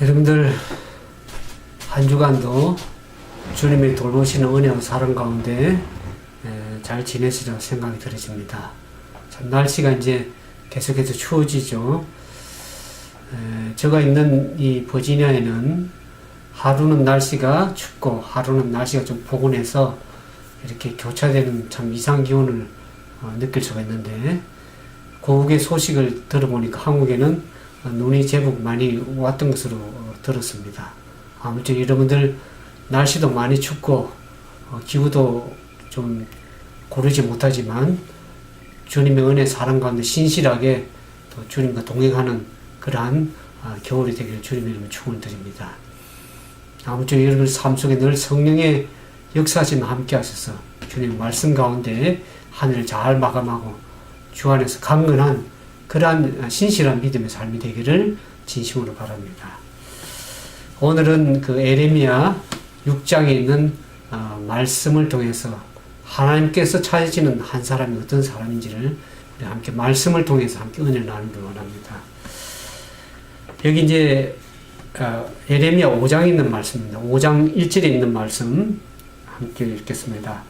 여러분들 한 주간도 주님의 돌보시는 은혜와 사랑 가운데 에, 잘 지내시리라 생각이 들어집니다. 참 날씨가 이제 계속해서 추워지죠. 에, 제가 있는 이 버지니아에는 하루는 날씨가 춥고 하루는 날씨가 좀 포근해서 이렇게 교차되는 참 이상 기온을 어, 느낄 수가 있는데 고국의 소식을 들어보니까 한국에는 어, 눈이 제법 많이 왔던 것으로 어, 들었습니다. 아무튼 여러분들 날씨도 많이 춥고 어, 기후도 좀 고르지 못하지만 주님의 은혜 사랑 가운데 신실하게 또 주님과 동행하는 그러한 아, 겨울이 되기를 주님의 이름으로 축원을 드립니다. 아무튼 여러분 삶 속에 늘 성령의 역사하심 함께 하셔서 주님 말씀 가운데 하늘을 잘 마감하고 주 안에서 강건한 그러한 신실한 믿음의 삶이 되기를 진심으로 바랍니다. 오늘은 그 에레미야 6장에 있는 어, 말씀을 통해서 하나님께서 찾으시는 한 사람이 어떤 사람인지를 우리 함께 말씀을 통해서 함께 은혜를 나누기 원합니다. 여기 이제 어, 에레미야 5장에 있는 말씀입니다. 5장 1절에 있는 말씀 함께 읽겠습니다.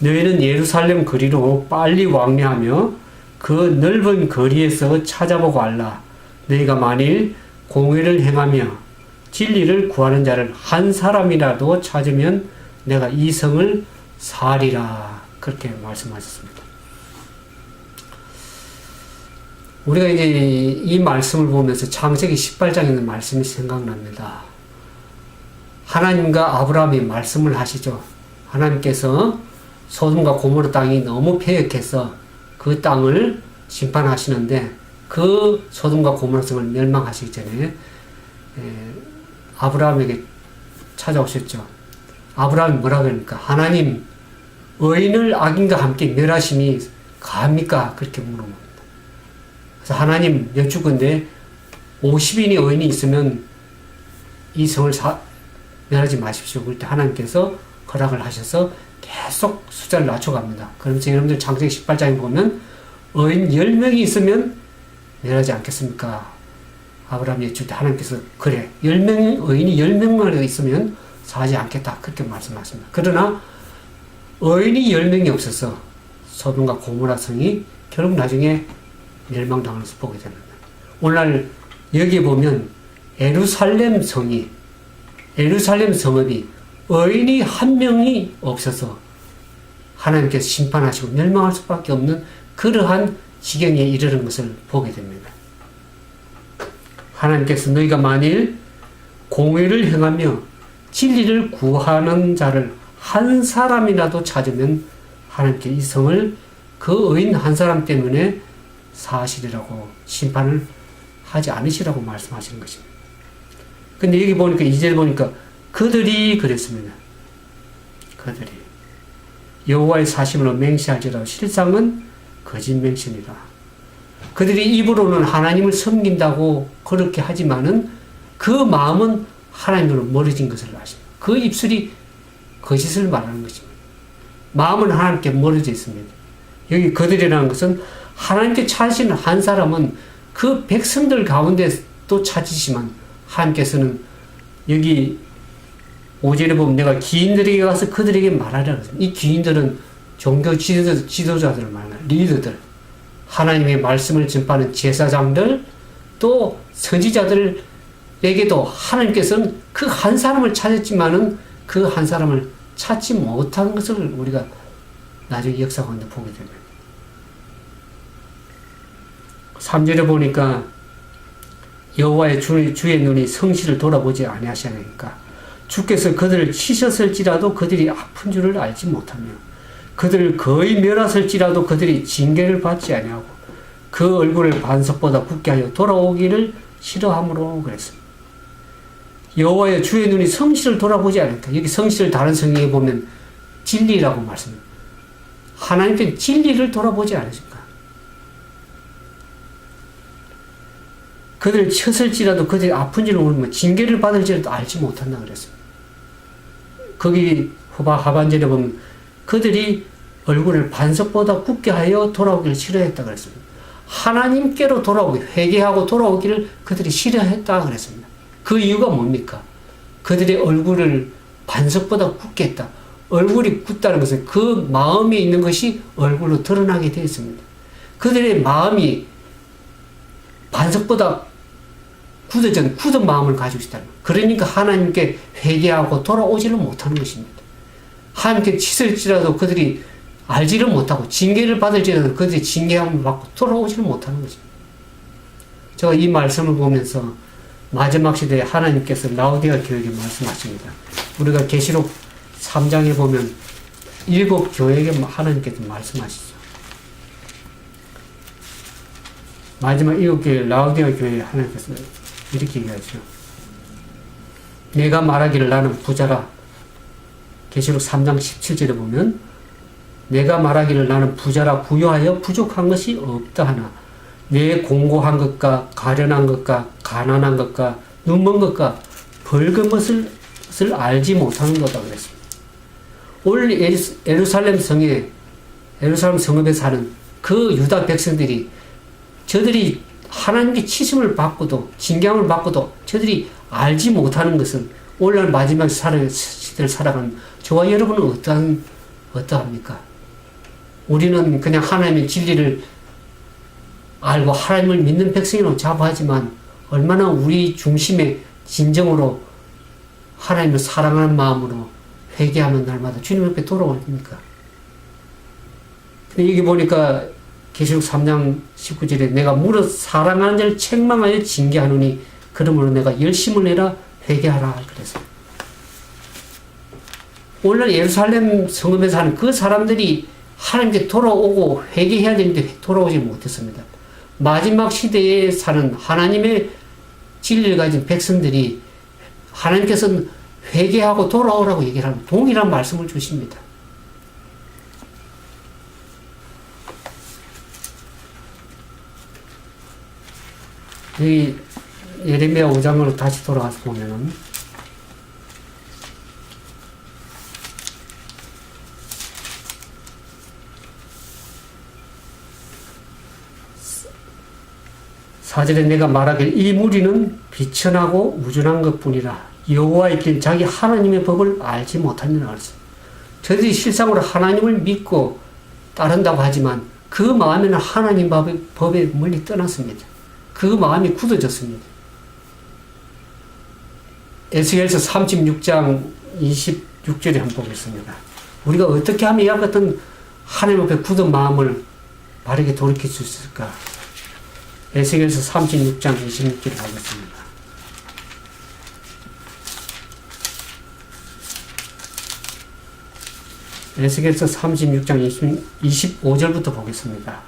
너희는 예루살렘 거리로 빨리 왕래하며 그 넓은 거리에서 찾아보고 알라. 너희가 만일 공의를 행하며 진리를 구하는 자를 한 사람이라도 찾으면 내가 이 성을 사리라. 그렇게 말씀하셨습니다. 우리가 이제 이 말씀을 보면서 창세기 18장에 있는 말씀이 생각납니다. 하나님과 아브라함이 말씀을 하시죠. 하나님께서 소돔과 고모르 땅이 너무 폐역해서 그 땅을 심판하시는데 그 소돔과 고모르 성을 멸망하시기 전에 에, 아브라함에게 찾아오셨죠. 아브라함이 뭐라 그러니까 하나님 의인을 악인과 함께 멸하심이 가합니까? 그렇게 물어봅니다. 그래서 하나님 여쭈건데 50인이 의인이 있으면 이 성을 사, 멸하지 마십시오. 그럴 때 하나님께서 허락을 하셔서 계속 숫자를 낮춰갑니다. 그러면서 여러분들 창세기 18장에 보면 의인 10명이 있으면 멸하지 않겠습니까? 아브라함이 여쭐 때 하나님께서 그래 10명 의인이 10명만 있으면 사지 않겠다 그렇게 말씀하십니다. 그러나 의인이 10명이 없어서 소돔과 고모라 성이 결국 나중에 멸망당하는 것을 보게 됩니다. 오늘 여기 보면 에루살렘 성이 에루살렘 성읍이 의인이 한 명이 없어서 하나님께서 심판하시고 멸망할 수밖에 없는 그러한 지경에 이르는 것을 보게 됩니다. 하나님께서 너희가 만일 공의를 행하며 진리를 구하는 자를 한 사람이라도 찾으면 하나님께 이 성을 그 의인 한 사람 때문에 사실이라고 심판을 하지 않으시라고 말씀하시는 것입니다. 근데 여기 보니까 이제 보니까 그들이 그랬습니다. 그들이 여호와의 사심으로 맹세하지라 실상은 거짓 맹신이라. 그들이 입으로는 하나님을 섬긴다고 그렇게 하지만은 그 마음은 하나님으로 멀어진 것을 아십니다. 그 입술이 거짓을 말하는 것입니다. 마음은 하나님께 멀어져 있습니다. 여기 그들이라는 것은 하나님께 찾으시는 한 사람은 그 백성들 가운데 또 찾으시지만 하나님께서는 여기 5절에 보면 내가 기인들에게 가서 그들에게 말하라. 이 기인들은 종교 지도자, 지도자들을 말하는 리더들. 하나님의 말씀을 전파하는 제사장들, 또 선지자들에게도 하나님께서는 그 한 사람을 찾았지만은 그 한 사람을 찾지 못한 것을 우리가 나중에 역사 가운데 보게 됩니다. 3절에 보니까 여호와의 주, 주의 눈이 성실을 돌아보지 아니하시니까 주께서 그들을 치셨을지라도 그들이 아픈 줄을 알지 못하며 그들을 거의 멸하실지라도 그들이 징계를 받지 아니하고 그 얼굴을 반석보다 굳게 하여 돌아오기를 싫어함으로 그랬습니다. 여호와의 주의 눈이 성실을 돌아보지 않을까. 여기 성실을 다른 성경에 보면 진리라고 말씀합니다. 하나님께 진리를 돌아보지 않으십니까? 그들을 쳤을지라도 그들이 아픈지를 모르면 징계를 받을지라도 알지 못한다 그랬습니다. 거기 후바 하반절에 보면 그들이 얼굴을 반석보다 굳게 하여 돌아오기를 싫어했다 그랬습니다. 하나님께로 돌아오기 회개하고 돌아오기를 그들이 싫어했다 그랬습니다. 그 이유가 뭡니까? 그들의 얼굴을 반석보다 굳게 했다. 얼굴이 굳다는 것은 그 마음에 있는 것이 얼굴로 드러나게 되어 있습니다. 그들의 마음이 반석보다 굳어진 굳은 마음을 가지고 있다는 거예요. 그러니까 하나님께 회개하고 돌아오지를 못하는 것입니다. 하나님께 치설지라도 그들이 알지를 못하고 징계를 받을지라도 그들이 징계함을 받고 돌아오지를 못하는 것입니다. 제가 이 말씀을 보면서 마지막 시대에 하나님께서 라우디아 교회에게 말씀하십니다. 우리가 계시록 3장에 보면 일곱 교회에게 하나님께서 말씀하시죠. 마지막 일곱 교회 라우디아 교회에 하나님께서 이렇게 얘기하죠. 내가 말하기를 나는 부자라. 계시록 3장 17절에 보면 내가 말하기를 나는 부자라 부유하여 부족한 것이 없다 하나 내 공고한 것과 가련한 것과 가난한 것과 눈먼 것과 벌금 것을 알지 못하는 거다 그랬습니다. 예루스- 예루살렘 성에 예루살렘 성읍에 사는 그 유다 백성들이 저들이 하나님께 치심을 받고도 징계함을 받고도 저들이 알지 못하는 것은 오늘날 마지막 시대를 살아가는 저와 여러분은 어떠한 어떠합니까? 우리는 그냥 하나님의 진리를 알고 하나님을 믿는 백성이라고 자부하지만 얼마나 우리 중심에 진정으로 하나님을 사랑하는 마음으로 회개하는 날마다 주님 앞에 돌아옵니까? 근데 여기 보니까 계시록 3장 19절에 내가 무릇 사랑하는 자를 책망하여 징계하노니 그러므로 내가 열심을 내라 회개하라 그래서 오늘 예루살렘 성읍에 사는 그 사람들이 하나님께 돌아오고 회개해야 되는데 돌아오지 못했습니다. 마지막 시대에 사는 하나님의 진리를 가진 백성들이 하나님께서는 회개하고 돌아오라고 얘기를 하는 동일한 말씀을 주십니다. 이 예레미야 5장으로 다시 돌아가서 보면은 사절에 내가 말하길 이 무리는 비천하고 우준한 것뿐이라 여호와의 길 자기 하나님의 법을 알지 못하느라 그랬어. 저들이 실상으로 하나님을 믿고 따른다고 하지만 그 마음에는 하나님 법에, 법에 멀리 떠났습니다. 그 마음이 굳어졌습니다. 에스겔서 36장 26절에 한번 보겠습니다. 우리가 어떻게 하면 이와 같은 하나님 앞에 굳은 마음을 바르게 돌이킬 수 있을까? 에스겔서 36장 26절을 보겠습니다. 에스겔서 36장 20, 25절부터 보겠습니다.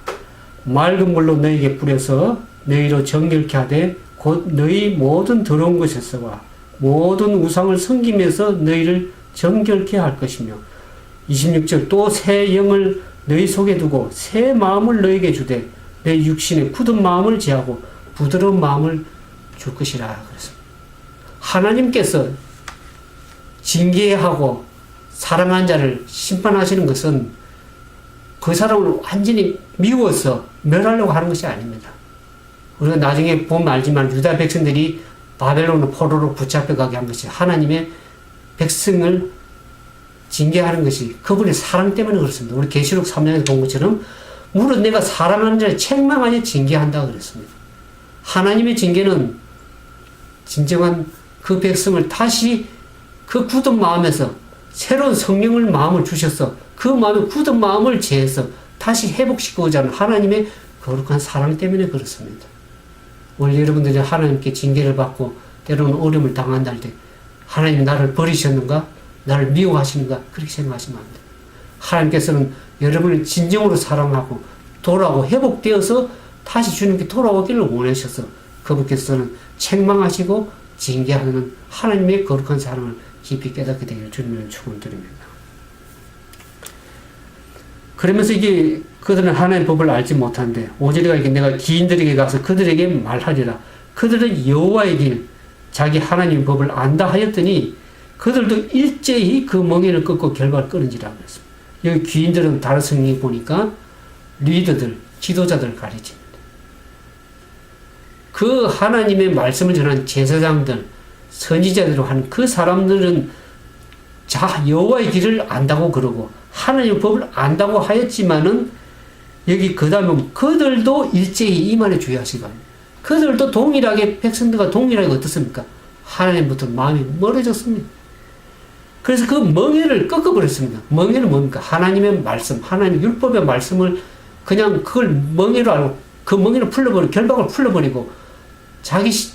맑은 물로 너에게 뿌려서 너희로 정결케 하되 곧 너희 모든 더러운 것에서와 모든 우상을 섬기면서 너희를 정결케 할 것이며 26절 또 새 영을 너희 속에 두고 새 마음을 너에게 주되 내 육신의 굳은 마음을 제하고 부드러운 마음을 줄 것이라 그랬습니다. 하나님께서 징계하고 사랑한 자를 심판하시는 것은 그 사람을 완전히 미워서 멸하려고 하는 것이 아닙니다. 우리가 나중에 보면 알지만 유다 백성들이 바벨론 포로로 붙잡혀가게 한 것이 하나님의 백성을 징계하는 것이 그분의 사랑 때문에 그렇습니다. 우리 계시록 3장에서 본 것처럼 물론 내가 사랑하는 자를 책망하여 징계한다 그랬습니다. 하나님의 징계는 진정한 그 백성을 다시 그 굳은 마음에서 새로운 성령을 마음을 주셔서 그 마음의 굳은 마음을 제해서 다시 회복시키고자 하는 하나님의 거룩한 사랑 때문에 그렇습니다. 원래 여러분들이 하나님께 징계를 받고 때로는 어려움을 당한다 할 때 하나님 나를 버리셨는가? 나를 미워하시는가? 그렇게 생각하시면 안 돼요. 하나님께서는 여러분을 진정으로 사랑하고 돌아오고 회복되어서 다시 주님께 돌아오기를 원하셔서 그분께서는 책망하시고 징계하는 하나님의 거룩한 사랑을 깊이 깨닫게 되기를 주님을 축원드립니다. 그러면서 이게 그들은 하나님의 법을 알지 못한데 오절이가 이게 내가 기인들에게 가서 그들에게 말하리라. 그들은 여호와의 길 자기 하나님 법을 안다 하였더니 그들도 일제히 그 멍에를 꺾고 결박을 끊은지라 그랬습니다. 여기 귀인들은 다른 성경에 보니까 리더들, 지도자들 가리집니다. 그 하나님의 말씀을 전한 제사장들, 선지자들로 하는 그 사람들은 자 여호와의 길을 안다고 그러고 하나님의 법을 안다고 하였지만은 여기 그 다음에 그들도 일제히 이만에 주의하시고 그들도 동일하게 백성들과 동일하게 어떻습니까? 하나님부터 마음이 멀어졌습니다. 그래서 그 멍에를 꺾어버렸습니다. 멍에는 뭡니까? 하나님의 말씀, 하나님의 율법의 말씀을 그냥 그걸 멍에로 알고 그 멍에를 풀려버리고 결박을 풀려버리고 자기 시-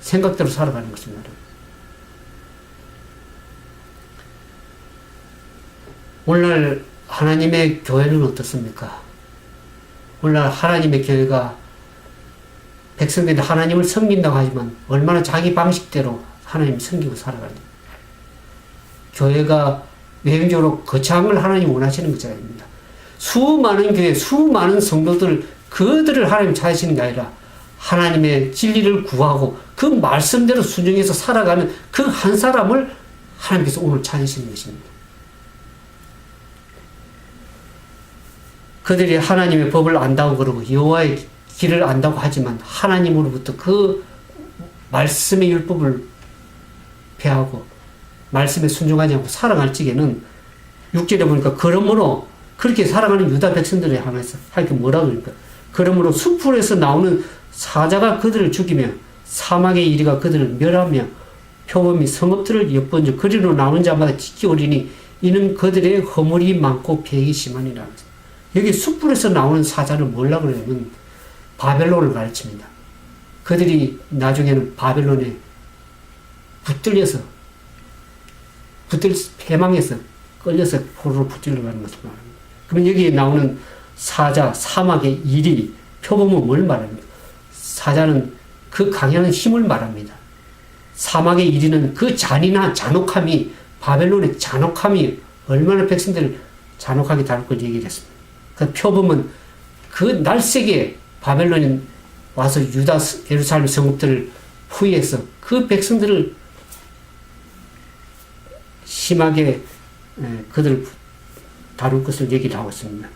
생각대로 살아가는 것입니다. 오늘날 하나님의 교회는 어떻습니까? 오늘날 하나님의 교회가 백성들이 하나님을 섬긴다고 하지만 얼마나 자기 방식대로 하나님 섬기고 살아가는지 교회가 외형적으로 거창한 걸 하나님 원하시는 것이 아닙니다. 수많은 교회, 수많은 성도들 그들을 하나님 찾으시는 게 아니라 하나님의 진리를 구하고 그 말씀대로 순종해서 살아가는 그 한 사람을 하나님께서 오늘 찾으시는 것입니다. 그들이 하나님의 법을 안다고 그러고 여호와의 길을 안다고 하지만 하나님으로부터 그 말씀의 율법을 폐하고 말씀에 순종하지 않고 살아갈 적에는 6절에 보니까 그러므로 그렇게 살아가는 유다 백성들에 향해서 하여튼 뭐라 그러니까 그러므로 수풀에서 나오는 사자가 그들을 죽이며 사막의 이리가 그들을 멸하며 표범이 성읍들을 엿번져 그리로 나오는 자마다 지키오리니 이는 그들의 허물이 많고 배이 심하니라. 여기 숯불에서 나오는 사자를 뭐라 그러냐면 바벨론을 가르칩니다. 그들이 나중에는 바벨론에 붙들려서 붙들 패망해서 끌려서 포로로 붙들려 가는 것을 말합니다. 그러면 여기에 나오는 사자, 사막의 일이 표범은 뭘 말합니까? 사자는 그 강한 힘을 말합니다. 사막의 일이는 그 잔인한 잔혹함이 바벨론의 잔혹함이 얼마나 백성들을 잔혹하게 다룰 걸 얘기를 했습니다. 그 표범은 그 날쌔게 바벨론이 와서 유다 예루살렘 성읍들을 후위해서 그 백성들을 심하게 에, 그들을 다룰 것을 얘기를 하고 있습니다.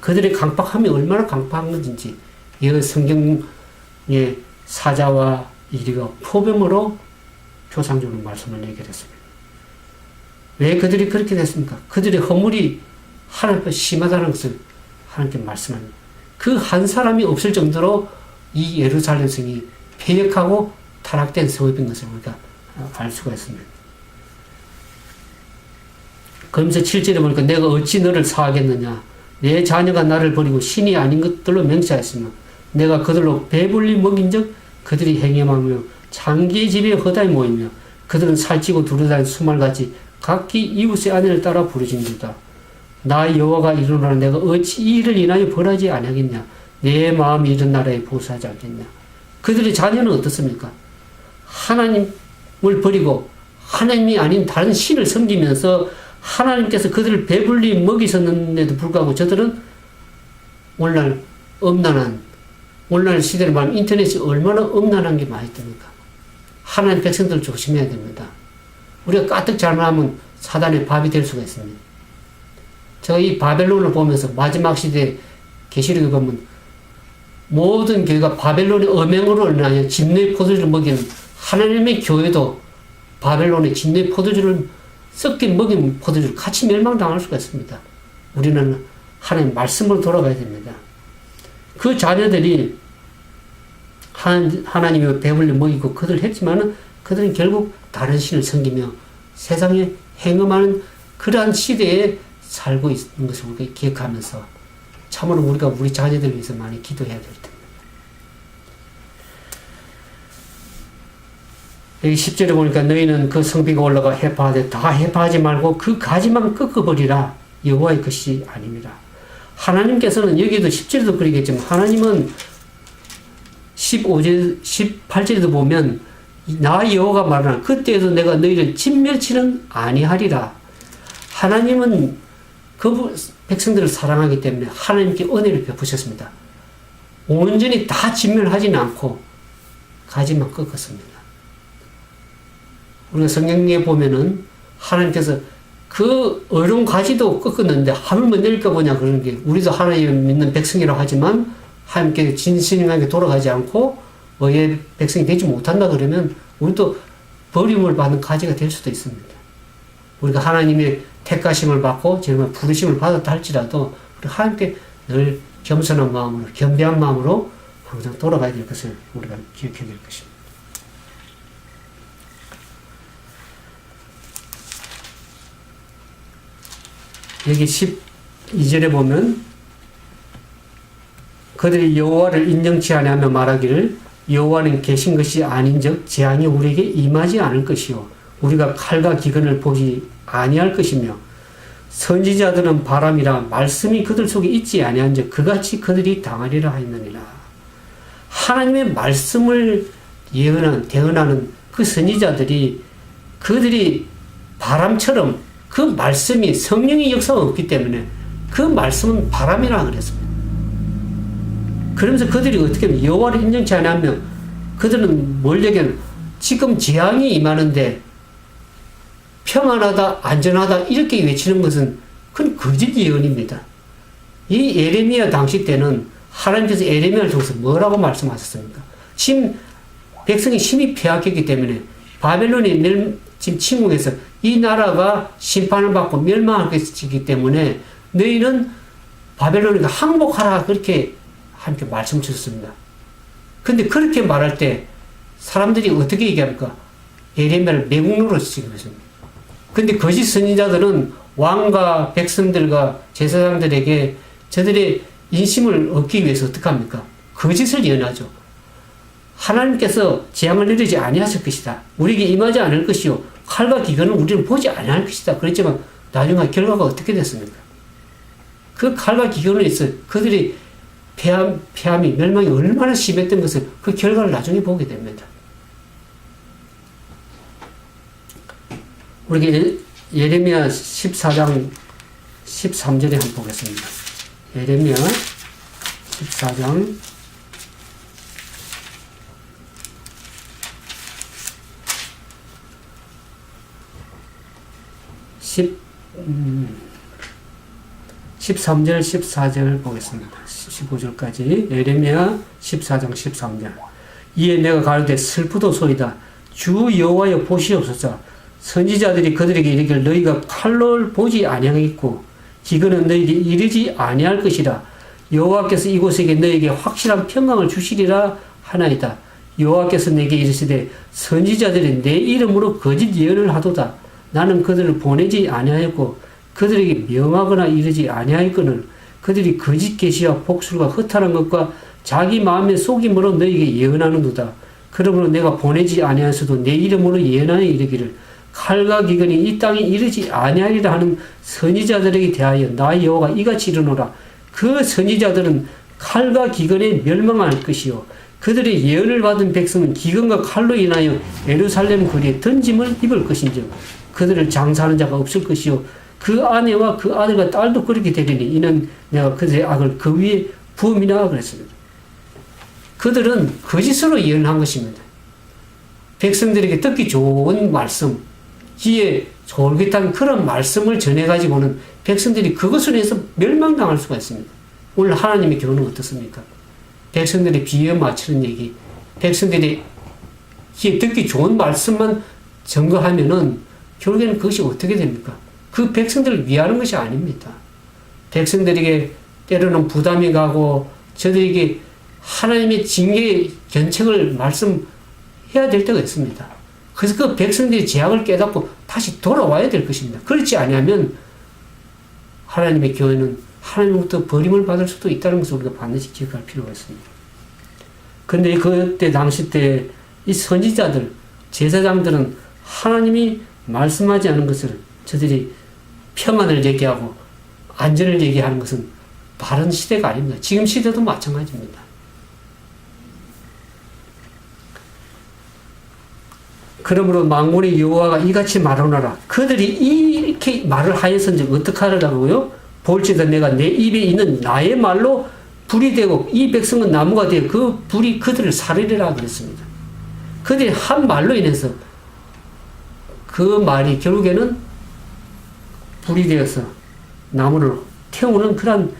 그들의 강박함이 얼마나 강박한 것인지 이 성경의 사자와 이리가 포범으로 표상적으로 말씀을 얘기를 했습니다. 왜 그들이 그렇게 됐습니까? 그들의 허물이 하나님께 심하다는 것을 하나님께 말씀합니다. 그 한 사람이 없을 정도로 이 예루살렘 성이 폐역하고 타락된 성읍인 것을 우리가 알 수가 있습니다. 그러면서 7절에 보니까 내가 어찌 너를 사하겠느냐 내 자녀가 나를 버리고 신이 아닌 것들로 맹세하였으며 내가 그들로 배불리 먹인 적 그들이 행함하며 장기의 집에 허다히 모이며 그들은 살찌고 두루다닌 수말같이 각기 이웃의 아내를 따라 부르짖는다. 나 여호와가 이르노라 내가 어찌 이 일을 인하여 벌하지 아니하겠냐 내 마음이 이런 나라에 보수하지 않겠냐 그들의 자녀는 어떻습니까? 하나님을 버리고 하나님이 아닌 다른 신을 섬기면서 하나님께서 그들을 배불리 먹이셨는데도 불구하고 저들은 오늘날 엄난한 오늘날 시대를 말하면 인터넷이 얼마나 엄난한 게 많이 뜹니까? 하나님 백성들 조심해야 됩니다. 우리가 까뜩 잘못하면 사단의 밥이 될 수가 있습니다. 이 바벨론을 보면서 마지막 시대 계시록에 보면 모든 교회가 바벨론의 음행으로 인하여 진노의 포도주를 먹이는 하나님의 교회도 바벨론의 진노의 포도주를 섞인 먹인 포도주를 같이 멸망당할 수가 있습니다. 우리는 하나님 말씀으로 돌아가야 됩니다. 그 자녀들이 하나님의 배불리 먹이고 그들 했지만은 그들은 결국 다른 신을 섬기며 세상에 행음하는 그러한 시대에 살고 있는 것을 우리가 기억하면서 참으로 우리가 우리 자녀들 위해서 많이 기도해야 될 텐데. 여기 10절에 보니까 너희는 그 성비가 올라가 해파하되 다 해파하지 말고 그 가지만 꺾어버리라 여호와의 것이 아닙니다. 하나님께서는 여기도 10절에도 그러겠지만 하나님은 15절, 18절에도 보면 나 여호가 말하나 그때에도 내가 너희를 진멸치는 아니하리라. 하나님은 그 백성들을 사랑하기 때문에 하나님께 은혜를 베푸셨습니다. 온전히 다 진멸하지는 않고 가지만 꺾었습니다. 우리가 성경에 보면은 하나님께서 그 어려운 가지도 꺾었는데 하물며 내릴까 보냐 그러는 게 우리도 하나님 믿는 백성이라고 하지만 하나님께 진실하게 돌아가지 않고 의의 백성이 되지 못한다 그러면 우리도 버림을 받는 가지가 될 수도 있습니다. 우리가 하나님의 택가심을 받고 정말 부르심을 받았다 할지라도 우리 하나님께 늘 겸손한 마음으로 겸비한 마음으로 항상 돌아가야 될 것을 우리가 기억해야 될 것입니다. 여기 12절에 보면 그들이 여호와를 인정치 아니하며 말하기를 여호와는 계신 것이 아닌즉 재앙이 우리에게 임하지 않을 것이요 우리가 칼과 기근을 보지 아니할 것이며 선지자들은 바람이라 말씀이 그들 속에 있지 아니한즉 그같이 그들이 당하리라 하였느니라 하나님의 말씀을 예언한 대언하는 그 선지자들이 그들이 바람처럼 그 말씀이 성령의 역사가 없기 때문에 그 말씀은 바람이라 그랬습니다. 그러면서 그들이 어떻게 여호와를 인정치 않으면 그들은 뭘 얘기하는 지금 재앙이 임하는데 평안하다 안전하다 이렇게 외치는 것은 그건 거짓 예언입니다. 이 예레미야 당시 때는 하나님께서 예레미야를 통해서 뭐라고 말씀하셨습니까? 지금 백성이 심히 폐악했기 때문에 바벨론이 멸, 지금 침공해서 이 나라가 심판을 받고 멸망할 것이기 때문에 너희는 바벨론에게 항복하라 그렇게 함께 말씀 주셨습니다. 근데 그렇게 말할 때 사람들이 어떻게 얘기합니까? 예레미야를 매국노로 지금 했습니다. 근데 거짓 선지자들은 왕과 백성들과 제사장들에게 저들의 인심을 얻기 위해서 어떻게 합니까? 거짓을 예언하죠. 하나님께서 재앙을 내리지 아니하실 것이다. 우리에게 임하지 않을 것이요. 칼과 기근은 우리는 보지 아니할 것이다. 그랬지만 나중에 결과가 어떻게 됐습니까? 그 칼과 기근을 있어 그들이 폐암, 폐암이 멸망이 얼마나 심했던 것을 그 결과를 나중에 보게 됩니다. 우리 예- 예레미야 14장 13절에 한번 보겠습니다. 예레미야 14장 10, 음, 13절, 14절 보겠습니다. 15절까지. 예레미야 14장 13절. 이에 내가 가로되 슬프도 소이다. 주 여호와여 보시옵소서. 선지자들이 그들에게 이르기를 너희가 칼로 보지 아니하겠고 기근은 너희에게 이르지 아니할 것이라. 여호와께서 이곳에게 너희에게 확실한 평강을 주시리라 하나이다. 여호와께서 내게 이르시되 선지자들이 내 이름으로 거짓 예언을 하도다. 나는 그들을 보내지 아니하였고 그들에게 명하거나 이르지 아니하였거늘 그들이 거짓 계시와 복술과 허탈한 것과 자기 마음의 속임으로 너에게 예언하는도다. 그러므로 내가 보내지 아니하여서도 내 이름으로 예언하여 이르기를 칼과 기근이 이 땅에 이르지 아니하리라 하는 선지자들에게 대하여 나 여호가 이같이 이르노라. 그 선지자들은 칼과 기근에 멸망할 것이요 그들의 예언을 받은 백성은 기근과 칼로 인하여 예루살렘 거리에 던짐을 입을 것인즉 그들을 장사하는 자가 없을 것이요 그 아내와 그 아들과 딸도 그렇게 되리니 이는 내가 그들의 악을 그 위에 부음이나 그랬습니다. 그들은 거짓으로 예언한 것입니다. 백성들에게 듣기 좋은 말씀, 귀에 솔깃한 그런 말씀을 전해가지고는 백성들이 그것을 해서 멸망당할 수가 있습니다. 오늘 하나님의 교훈은 어떻습니까? 백성들의 비에 맞추는 얘기, 백성들이 듣기 좋은 말씀만 증거하면은 결국에는 그것이 어떻게 됩니까? 그 백성들을 위하는 것이 아닙니다. 백성들에게 때로는 부담이 가고 저들에게 하나님의 징계의 견책을 말씀해야 될 때가 있습니다. 그래서 그 백성들이 제약을 깨닫고 다시 돌아와야 될 것입니다. 그렇지 않으면 하나님의 교회는 하나님부터 버림을 받을 수도 있다는 것을 우리가 반드시 기억할 필요가 있습니다. 근데 그때 당시 때 이 선지자들, 제사장들은 하나님이 말씀하지 않은 것을 저들이 평안을 얘기하고 안전을 얘기하는 것은 바른 시대가 아닙니다. 지금 시대도 마찬가지입니다. 그러므로 망군의 여호와가 이같이 말하노라. 그들이 이렇게 말을 하였은지 어떻게 하려고요? 볼지도 내가 내 입에 있는 나의 말로 불이 되고 이 백성은 나무가 되어 그 불이 그들을 사르리라 그랬습니다. 그들이 한 말로 인해서 그 말이 결국에는 불이 되어서 나무를 태우는 그런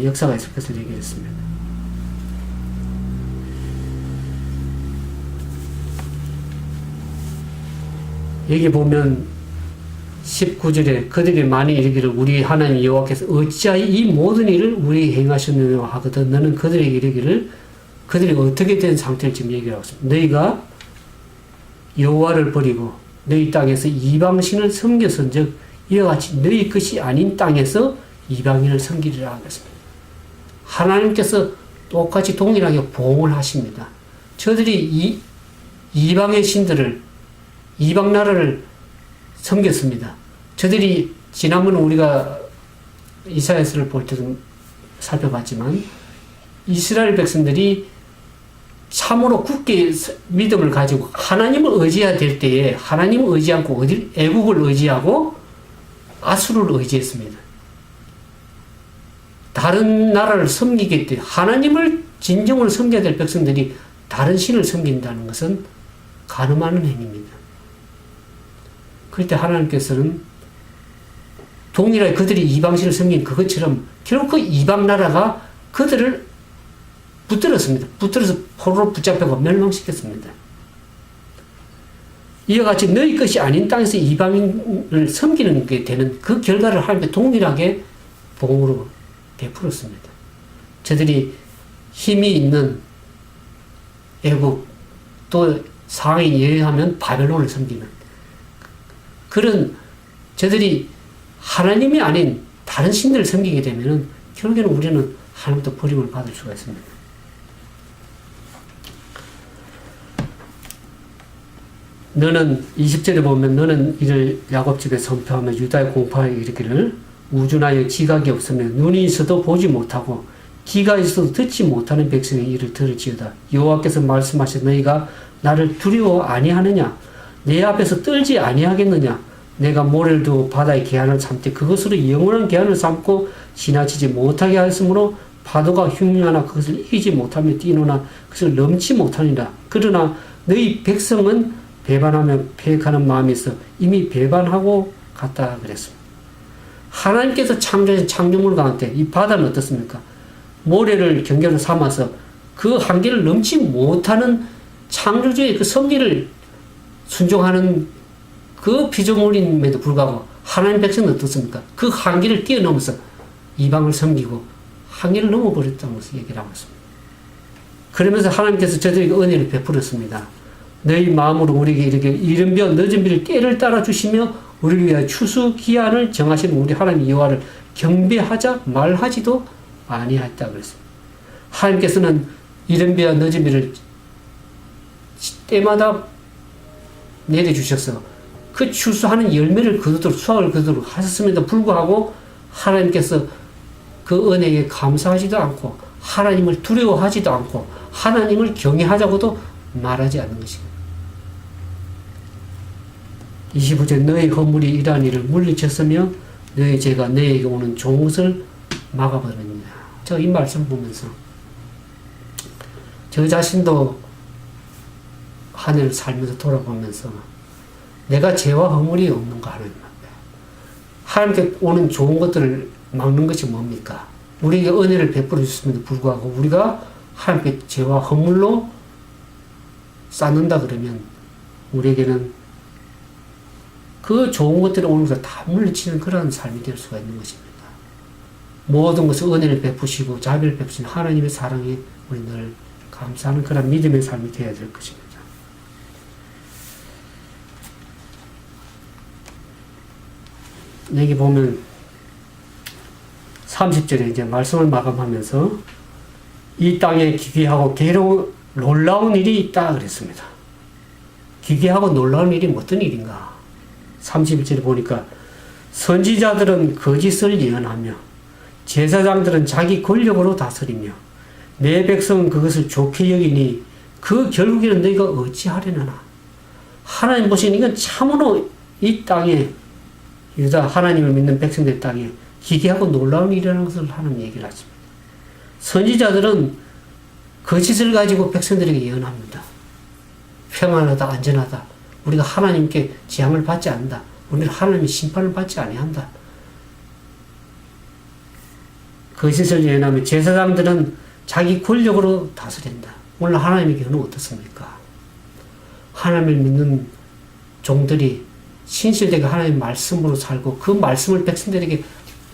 역사가 있을 것을 얘기했습니다. 여기 보면 19절에 그들이 많이 이르기를 우리 하나님 여호와께서 어찌하여 이 모든 일을 우리 행하셨느냐 하거든 너는 그들에게 이르기를 그들이 어떻게 된 상태를 지금 얘기하고 있습니다. 너희가 여호와를 버리고 너희 땅에서 이방신을 섬겼은즉 이와 같이 너희 것이 아닌 땅에서 이방인을 섬기리라 하겠습니다. 하나님께서 똑같이 동일하게 보응을 하십니다. 저들이 이 이방의 신들을 이방 나라를 섬겼습니다. 저들이 지난번 우리가 이사야서를 볼 때도 살펴봤지만 이스라엘 백성들이 참으로 굳게 믿음을 가지고 하나님을 의지해야 될 때에 하나님을 의지 않고 어디 애국을 의지하고 아수를 의지했습니다. 다른 나라를 섬기기 때문에 하나님을 진정으로 섬겨야 될 백성들이 다른 신을 섬긴다는 것은 가늠하는 행위입니다. 그럴 때 하나님께서는 동일하게 그들이 이방신을 섬긴 그것처럼 결국 그 이방 나라가 그들을 붙들었습니다. 붙들어서 포로로 붙잡혀고 멸망시켰습니다. 이와 같이 너희 것이 아닌 땅에서 이방인을 섬기는 게 되는 그 결과를 하나님께 동일하게 봉으로 베풀었습니다. 저들이 힘이 있는 애국 또 상황이 예하면 바벨론을 섬기는 그런 저들이 하나님이 아닌 다른 신들을 섬기게 되면은 결국에는 우리는 하나님부터 버림을 받을 수가 있습니다. 너는 20절에 보면 너는 이를 야곱 집에 선포하며 유다의 공파에 이르기를 우준하여 지각이 없으면 눈이 있어도 보지 못하고 귀가 있어도 듣지 못하는 백성의 일을 들을지어다 여호와께서 말씀하신 너희가 나를 두려워 아니하느냐 내 앞에서 떨지 아니하겠느냐 내가 모래를 두고 바다의 계한을 삼되 그것으로 영원한 계한을 삼고 지나치지 못하게 하였으므로 파도가 흉흉하나 그것을 이기지 못하며 뛰노나 그것을 넘지 못하니라 그러나 너희 백성은 배반하며 폐역하는 있어 이미 배반하고 갔다 그랬습니다. 하나님께서 창조하신 창조물 가운데 이 바다는 어떻습니까? 모래를 경계로 삼아서 그 한계를 넘지 못하는 창조주의 그 섭리를 순종하는 그 피조물임에도 불구하고 하나님 백성은 어떻습니까? 그 한계를 뛰어넘어서 이방을 섬기고 한계를 넘어버렸다는 것을 얘기를 하고 있습니다. 그러면서 하나님께서 저들에게 은혜를 베풀었습니다. 너희 마음으로 우리에게 이르게 이른 벼 늦은 비를 때를 따라 주시며 우리를 위하여 추수 기한을 정하신 우리 하나님 여호와를 경배하자 말하지도 아니하였다 그랬습니다. 하나님께서는 이른 비와 늦은 비를 때마다 내려주셔서 그 추수하는 열매를 거두도록 수확을 거두도록 하셨음에도 불구하고 하나님께서 그 은혜에 감사하지도 않고 하나님을 두려워하지도 않고 하나님을 경외하자고도 말하지 않는 것입니다. 25절 너의 허물이 이러한 일을 물리쳤으며 너의 죄가 너에게 오는 것을 막아버립니다. 저이 말씀 보면서 저 자신도 한 해를 살면서 돌아보면서 내가 죄와 허물이 없는가 하는 하나님께 오는 좋은 것들을 막는 것이 뭡니까? 우리에게 은혜를 베풀어 주심에도 불구하고 우리가 하나님께 죄와 허물로 쌓는다 그러면 우리에게는 그 좋은 것들이 것을 다 물리치는 그런 삶이 될 수가 있는 것입니다. 모든 것을 은혜를 베푸시고 자비를 베푸신 하나님의 사랑에 우리 늘 감사하는 그런 믿음의 삶이 되어야 될 것입니다. 여기 보면 30절에 이제 말씀을 마감하면서 이 땅에 기괴하고 괴로운 놀라운 일이 있다 그랬습니다. 기괴하고 놀라운 일이 어떤 일인가? 31절에 보니까 선지자들은 거짓을 예언하며 제사장들은 자기 권력으로 다스리며 내 백성은 그것을 좋게 여기니 그 결국에는 너희가 어찌하려나 하나님 보시는 이건 참으로 이 땅에 유다 하나님을 믿는 백성들 땅에 기괴하고 놀라운 일이라는 것을 하나님 얘기를 하십니다. 선지자들은 거짓을 가지고 백성들에게 예언합니다. 평안하다, 안전하다. 우리가 하나님께 재앙을 받지 않는다. 우리는 하나님의 심판을 받지 아니한다. 거짓을 예언하며 제사장들은 자기 권력으로 다스린다. 오늘 하나님의 경우는 어떻습니까? 하나님을 믿는 종들이 신실되게 하나님 말씀으로 살고 그 말씀을 백성들에게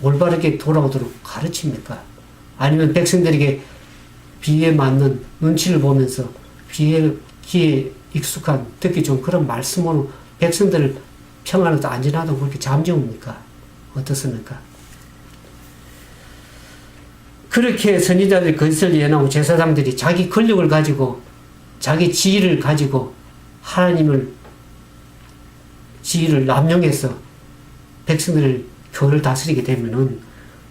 올바르게 돌아오도록 가르칩니까? 아니면 백성들에게 비에 맞는 눈치를 보면서 비에 귀에 익숙한 듣기 좋은 그런 말씀으로 백성들을 평안하고 안전하다고 그렇게 잠재웁니까? 어떻습니까? 그렇게 선지자들이 거짓을 예언하고 제사장들이 자기 권력을 가지고 자기 지위를 가지고 하나님을 지위를 남용해서 백성들을 교회를 다스리게 되면은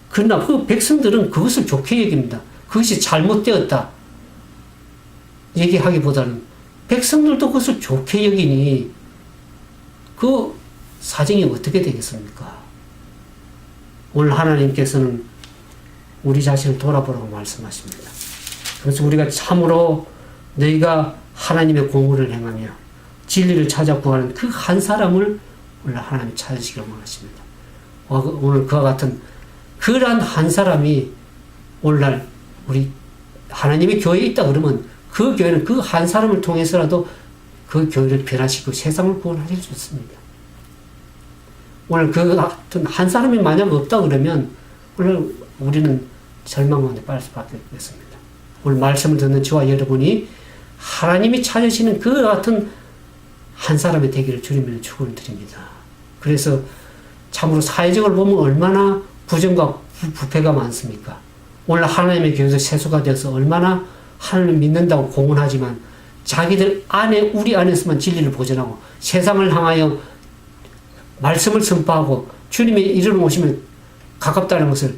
그러나 그 백성들은 그것을 좋게 여깁니다. 그것이 잘못되었다. 얘기하기보다는 백성들도 그것을 좋게 여기니 그 사정이 어떻게 되겠습니까? 오늘 하나님께서는 우리 자신을 돌아보라고 말씀하십니다. 그래서 우리가 참으로 너희가 하나님의 공의를 행하며 진리를 찾아 구하는 그 한 사람을 오늘 하나님 찾으시길 원하십니다. 오늘 그와 같은 그러한 한 사람이 오늘날 우리 하나님의 교회에 있다 그러면 그 교회는 그 한 사람을 통해서라도 그 교회를 변화시키고 세상을 구원하실 수 있습니다. 오늘 그 같은 한 사람이 만약 없다 그러면 오늘 우리는 절망 가운데 빠질 수밖에 없습니다. 오늘 말씀을 듣는 저와 여러분이 하나님이 찾으시는 그 같은 한 사람의 되기를 주님을 축원을 드립니다. 그래서 참으로 사회적으로 보면 얼마나 부정과 부, 부패가 많습니까? 오늘 하나님의 교회에서 세수가 되어서 얼마나 하나님을 믿는다고 공언하지만 자기들 안에 우리 안에서만 진리를 보존하고 세상을 향하여 말씀을 선포하고 주님의 이름 오시면 가깝다는 것을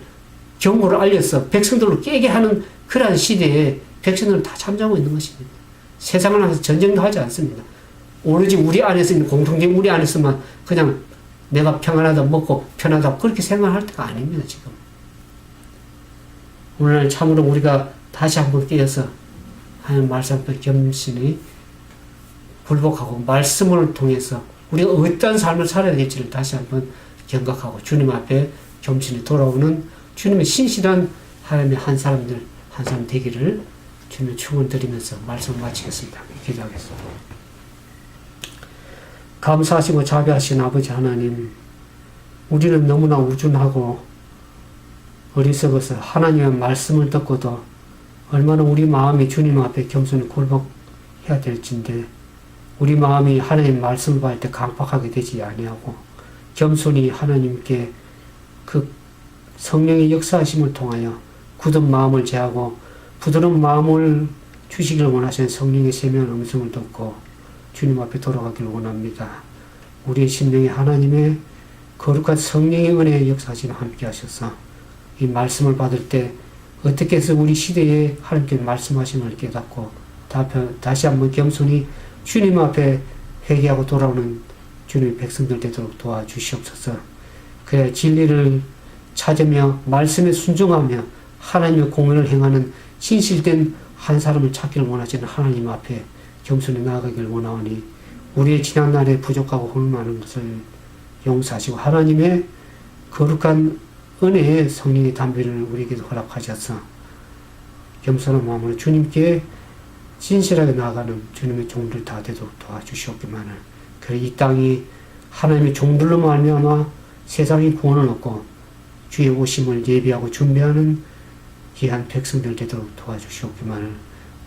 경고를 알려서 백성들로 깨게 하는 그러한 시대에 백성들은 다 잠자고 있는 것입니다. 세상을 향해서 전쟁도 하지 않습니다. 오로지 우리 안에서 있는 공통된 우리 안에서만 그냥 내가 평안하다 먹고 편하다 그렇게 생각할 때가 아닙니다 지금. 오늘 참으로 우리가 다시 한번 깨어서 하나님 말씀 앞에 겸신히 굴복하고 말씀을 통해서 우리가 어떤 삶을 살아야 될지를 다시 한번 경각하고 주님 앞에 겸신히 돌아오는 주님의 신실한 하나님의 한 사람들 한 사람 되기를 주님 축원 드리면서 말씀 마치겠습니다. 기도하겠습니다. 감사하시고 자비하신 아버지 하나님, 우리는 너무나 우준하고 어리석어서 하나님의 말씀을 듣고도 얼마나 우리 마음이 주님 앞에 겸손히 굴복해야 될진데 우리 마음이 하나님 말씀을 받을 때 강팍하게 되지 아니하고 겸손히 하나님께 그 성령의 역사하심을 통하여 굳은 마음을 제하고 부드러운 마음을 주시기를 원하시는 성령의 세미한 음성을 듣고 주님 앞에 돌아가기를 원합니다. 우리의 심령에 하나님의 거룩한 성령의 은혜의 역사하시는 함께 하셔서 이 말씀을 받을 때 어떻게 해서 우리 시대에 하나님께 말씀하심을 깨닫고 다시 한번 겸손히 주님 앞에 회개하고 돌아오는 주님의 백성들 되도록 도와주시옵소서. 그래 진리를 찾으며 말씀에 순종하며 하나님의 공연을 행하는 신실된 한 사람을 찾기를 원하시는 하나님 앞에 겸손히 나아가기를 원하오니 우리의 지난날에 부족하고 홀만한 것을 용서하시고 하나님의 거룩한 은혜의 성령의 담비를 우리에게도 허락하셔서 겸손한 마음으로 주님께 진실하게 나아가는 주님의 종들 다 되도록 도와주시옵기만을. 그래 이 땅이 하나님의 종들로 말미암아 세상이 구원을 얻고 주의 오심을 예비하고 준비하는 귀한 백성들 되도록 도와주시옵기만을.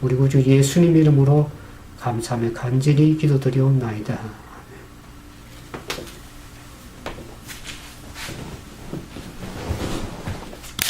우리 구주 예수님 이름으로 감사함에 간절히 기도드려옵나이다.